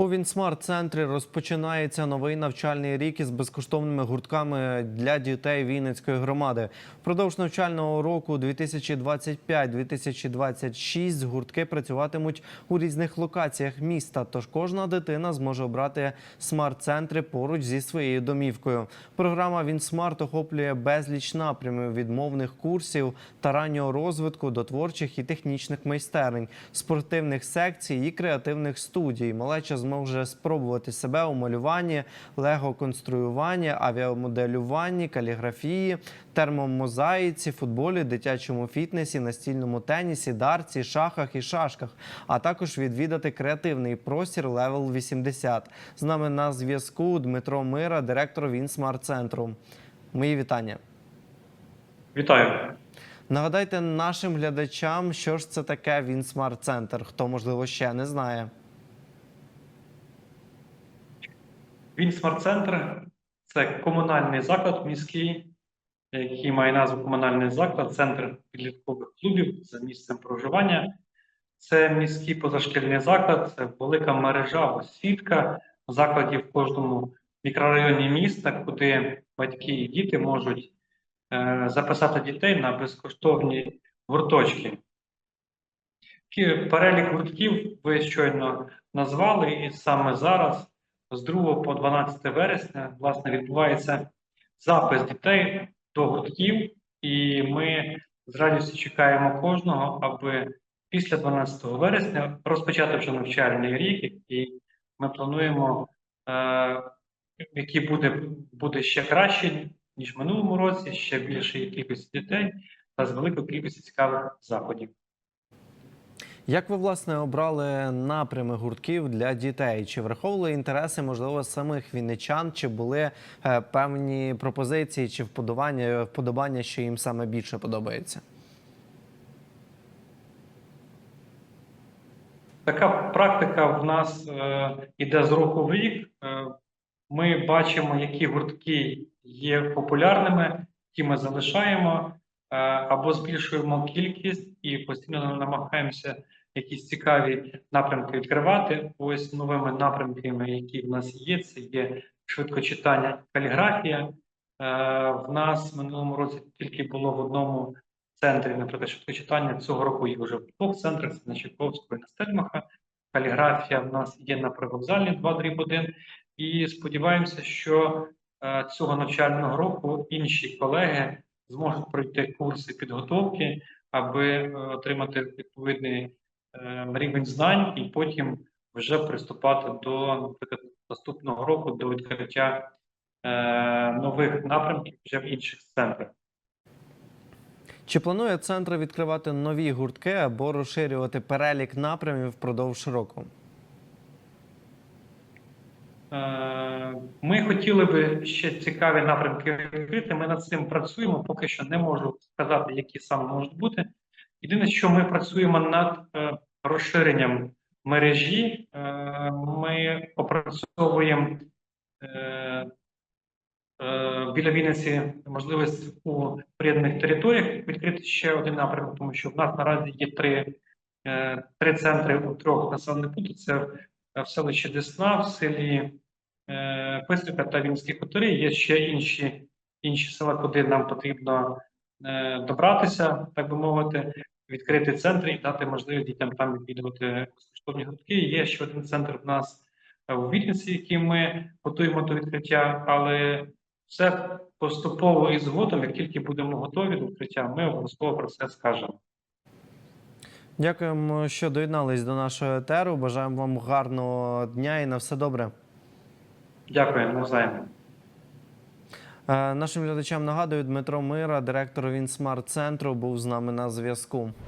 У Вінсмарт центрі розпочинається новий навчальний рік із безкоштовними гуртками для дітей Вінницької громади. Впродовж навчального року 2025-2026 гуртки працюватимуть у різних локаціях міста. Тож кожна дитина зможе обрати смарт-центри поруч зі своєю домівкою. Програма Вінсмарт охоплює безліч напрямів від мовних курсів та раннього розвитку до творчих і технічних майстерень, спортивних секцій і креативних студій. Малеча зможе спробувати себе у малюванні, лего-конструюванні, авіамоделюванні, каліграфії, термомозаїці, футболі, дитячому фітнесі, настільному тенісі, дарці, шахах і шашках, а також відвідати креативний простір Левел 80. З нами на зв'язку Дмитро Мира, директор Вінсмарт центру. Мої вітання. Вітаю. Нагадайте нашим глядачам, що ж це таке Вінсмарт центр, хто можливо ще не знає. Він смарт-центр це комунальний заклад міський, який має назву комунальний заклад, центр підліткових клубів за місцем проживання. Це міський позашкільний заклад, це велика мережа або сітка закладів в кожному мікрорайоні міста, куди батьки і діти можуть е, записати дітей на безкоштовні гурточки. Перелік гуртків ви щойно назвали, і саме зараз з 2 по 12 вересня власне відбувається запис дітей до гуртків, і ми з радістю чекаємо кожного, аби після 12 вересня розпочати вже навчальний рік, який ми плануємо, е, який буде, буде ще краще, ніж в минулому році, ще більше кількості дітей та з великою кількістю цікавих заходів. Як ви власне обрали напрями гуртків для дітей? Чи враховували інтереси, можливо, самих вінничан, чи були е, певні пропозиції чи вподобання, вподобання, що їм саме більше подобається? Така практика в нас е, іде з року в рік. Е, ми бачимо, які гуртки є популярними, ті ми залишаємо е, або збільшуємо кількість і постійно намагаємося якісь цікаві напрямки відкривати. Ось новими напрямками, які в нас є, це є швидкочитання, каліграфія. Е, в нас в минулому році тільки було в одному центрі, наприклад, швидкочитання цього року їх вже в двох центрах, це на Чайковського і на Стельмаха. Каліграфія в нас є на привокзальній 2 дріб 1. І сподіваємося, що е, цього навчального року інші колеги зможуть пройти курси підготовки, аби е, отримати відповідний рівень знань, і потім вже приступати до, наприклад, наступного року до відкриття е, нових напрямків вже в інших центрах. Чи планує центр відкривати нові гуртки або розширювати перелік напрямів впродовж року? Е, Ми хотіли би ще цікаві напрямки відкрити. Ми над цим працюємо. Поки що не можу сказати, які саме можуть бути. Єдине, що ми працюємо над е, розширенням мережі. Е, Ми опрацьовуємо е, біля Вінниці можливість у приєднаних територіях відкрити ще один напрямок, тому що в нас наразі є три, три центри у трьох населених пунктах. Це в селищі Десна, в селі Пистрика та Вінські хутори. Є ще інші, інші села, куди нам потрібно добратися, так би мовити, відкрити центри і дати можливість дітям там відвідувати безкоштовні гуртки. Є ще один центр в нас в Вінниці, який ми готуємо до відкриття, але все поступово і згодом, як тільки будемо готові до відкриття, ми обов'язково про це скажемо. Дякуємо, що доєднались до нашого етеру. Бажаємо вам гарного дня і на все добре. Дякую, навзаєм. Е, Нашим глядачам нагадую, Дмитро Мира, директор Вінсмарт центру, був з нами на зв'язку.